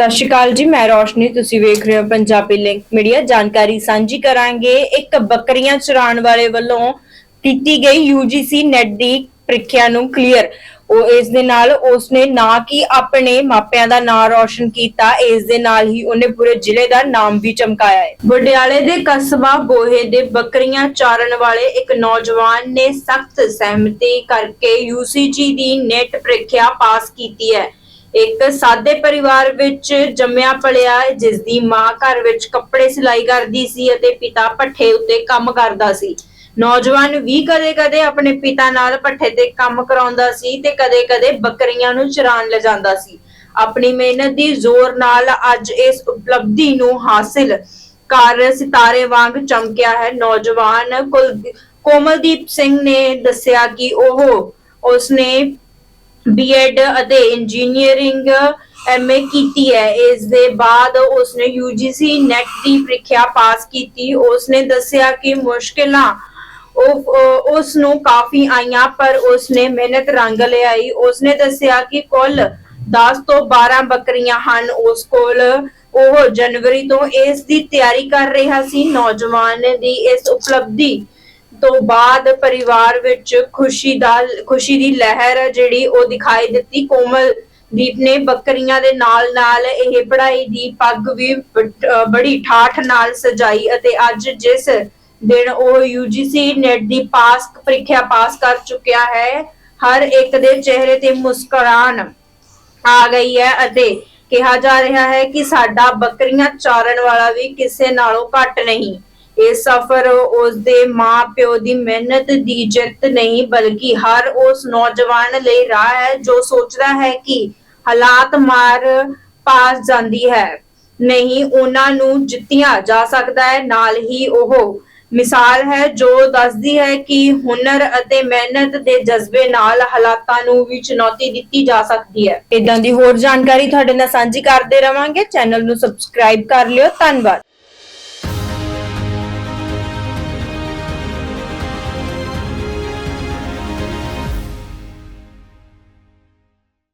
ਸਤਿ ਸ਼੍ਰੀ ਅਕਾਲ ਜੀ, ਮੈਂ ਰੋਸ਼ਨੀ, ਤੁਸੀਂ ਵੇਖ ਰਹੇ ਹੋ ਪੰਜਾਬੀ ਲਿੰਕ ਮੀਡੀਆ। ਜਾਣਕਾਰੀ ਸਾਂਝੀ ਕਰਾਂਗੇ। ਇੱਕ ਬੱਕਰੀਆਂ ਚਰਾਉਣ ਵਾਲੇ ਵੱਲੋਂ ਕੀਤੀ ਗਈ UGC ਨੈਟ ਦੀ ਪ੍ਰੀਖਿਆ ਨੂੰ ਕਲੀਅਰ ਉਹ ਇਸ ਦੇ ਨਾਲ ਉਸਨੇ ਨਾ ਕਿ ਆਪਣੇ ਮਾਪਿਆਂ ਦਾ ਨਾਂ ਰੌਸ਼ਨ ਕੀਤਾ, ਇਸ ਦੇ ਨਾਲ ਹੀ ਉਹਨੇ ਪੂਰੇ ਜ਼ਿਲ੍ਹੇ ਦਾ ਨਾਮ ਵੀ ਚਮਕਾਇਆ ਹੈ। ਬੁਢਿਆਲੇ ਦੇ ਕਸਬਾ ਬੋਹੇ ਦੇ ਬੱਕਰੀਆਂ ਚਾਰਨ ਵਾਲੇ ਇੱਕ ਨੌਜਵਾਨ ਨੇ ਸਖਤ ਸਹਿਮਤੀ ਕਰਕੇ UCG ਦੀ ਨੈਟ ਪ੍ਰੀਖਿਆ ਪਾਸ ਕੀਤੀ ਹੈ। ਇੱਕ ਸਾਦੇ ਪਰਿਵਾਰ ਵਿੱਚ ਜੰਮਿਆ ਪਲਿਆ ਜਿਸ ਦੀ ਮਾਂ ਘਰ ਵਿੱਚ ਕੱਪੜੇ ਸਿਲਾਈ ਕਰਦੀ ਸੀ ਅਤੇ ਪਿਤਾ ਭੱਠੇ ਉੱਤੇ ਕੰਮ ਕਰਦਾ ਸੀ। ਨੌਜਵਾਨ ਵੀ ਕਦੇ-ਕਦੇ ਆਪਣੇ ਪਿਤਾ ਨਾਲ ਭੱਠੇ ਤੇ ਕੰਮ ਕਰਾਉਂਦਾ ਸੀ ਤੇ ਕਦੇ-ਕਦੇ ਬੱਕਰੀਆਂ ਨੂੰ ਚਰਾਉਣ ਲਿਜਾਂਦਾ ਸੀ। ਆਪਣੀ ਮਿਹਨਤ ਦੀ ਜ਼ੋਰ ਨਾਲ ਅੱਜ ਇਸ ਉਪਲਬਧੀ ਨੂੰ ਹਾਸਿਲ ਕਰ ਸਿਤਾਰੇ ਵਾਂਗ ਚਮਕਿਆ ਹੈ। ਨੌਜਵਾਨ ਕੁਲ ਕੋਮਲਦੀਪ ਸਿੰਘ ਨੇ ਦੱਸਿਆ ਕਿ ਉਹ ਉਸਨੇ ਬੀਐਡ ਅਤੇ ਇੰਜੀਨੀਅਰਿੰਗ ਐਮਏ ਕੀਤੀ ਹੈ। ਇਸ ਦੇ ਬਾਅਦ ਉਸਨੇ UGC ਨੈਟ ਦੀ ਪ੍ਰੀਖਿਆ ਪਾਸ ਕੀਤੀ। ਉਸਨੇ ਦੱਸਿਆ ਕਿ ਮੁਸ਼ਕਿਲਾਂ ਉਸ ਨੂੰ ਕਾਫੀ ਆਈਆਂ, ਪਰ ਉਸਨੇ ਮਿਹਨਤ ਰੰਗ ਲਿਆਈ। ਉਸਨੇ ਦੱਸਿਆ ਕਿ ਕੁੱਲ 10 ਤੋਂ 12 ਬੱਕਰੀਆਂ ਹਨ। ਉਸ ਕੋਲ ਉਹ ਜਨਵਰੀ ਤੋਂ ਇਸ ਦੀ ਤਿਆਰੀ ਕਰ ਰਿਹਾ ਸੀ। ਨੌਜਵਾਨ ਦੀ ਇਸ ਉਪਲਬਧੀ ਤੋਂ ਬਾਅਦ ਪਰਿਵਾਰ ਵਿੱਚ ਖੁਸ਼ੀ ਦਾ, ਖੁਸ਼ੀ ਦੀ ਲਹਿਰ ਹੈ ਜਿਹੜੀ ਉਹ ਦਿਖਾਈ ਦਿੱਤੀ। ਕੋਮਲ ਦੀਪ ਨੇ ਬੱਕਰੀਆਂ ਦੇ ਨਾਲ ਨਾਲ ਇਹ ਪੜ੍ਹਾਈ ਦੀ ਪੱਗ ਵੀ ਬੜੀ ਠਾਠ ਨਾਲ ਸਜਾਈ ਅਤੇ ਅੱਜ ਜਿਸ ਦਿਨ ਉਹ UGC ਨੈਟ ਦੀ ਪਾਸ, ਪ੍ਰੀਖਿਆ ਪਾਸ ਕਰ ਚੁੱਕਿਆ ਹੈ, ਹਰ ਇੱਕ ਦੇ ਚਿਹਰੇ ਤੇ ਮੁਸਕਰਾਨ ਆ ਗਈ ਹੈ ਅਤੇ ਕਿਹਾ ਜਾ ਰਿਹਾ ਹੈ ਕਿ ਸਾਡਾ ਬੱਕਰੀਆਂ ਚਾਰਨ ਵਾਲਾ ਵੀ ਕਿਸੇ ਨਾਲੋਂ ਘੱਟ ਨਹੀਂ। ਇਹ ਸਫ਼ਰ ਉਸ ਦੇ ਮਾਂ-ਪਿਓ ਦੀ ਮਿਹਨਤ ਦੀ ਜਿੱਤ ਨਹੀਂ, ਬਲਕਿ ਹਰ ਉਸ ਨੌਜਵਾਨ ਲਈ ਰਾਹ ਹੈ ਜੋ ਸੋਚਦਾ ਹੈ ਕਿ ਹਾਲਾਤ ਮਾਰ ਪਾਸ ਜਾਂਦੀ ਹੈ। ਨਹੀਂ, ਉਹਨਾਂ ਨੂੰ ਜਿੱਤਿਆ ਜਾ ਸਕਦਾ ਹੈ। ਨਾਲ ਹੀ ਉਹ ਮਿਸਾਲ ਹੈ ਜੋ ਦੱਸਦੀ ਹੈ ਕਿ ਹੁਨਰ ਅਤੇ ਮਿਹਨਤ ਦੇ ਜਜ਼ਬੇ ਨਾਲ ਹਾਲਾਤਾਂ ਨੂੰ ਵੀ ਚੁਣੌਤੀ ਦਿੱਤੀ ਜਾ ਸਕਦੀ ਹੈ। ਇਦਾਂ ਦੀ ਹੋਰ ਜਾਣਕਾਰੀ ਤੁਹਾਡੇ ਨਾਲ ਸਾਂਝੀ ਕਰਦੇ ਰਵਾਂਗੇ। ਚੈਨਲ ਨੂੰ ਸਬਸਕ੍ਰਾਈਬ ਕਰ ਲਿਓ। ਧੰਨਵਾਦ।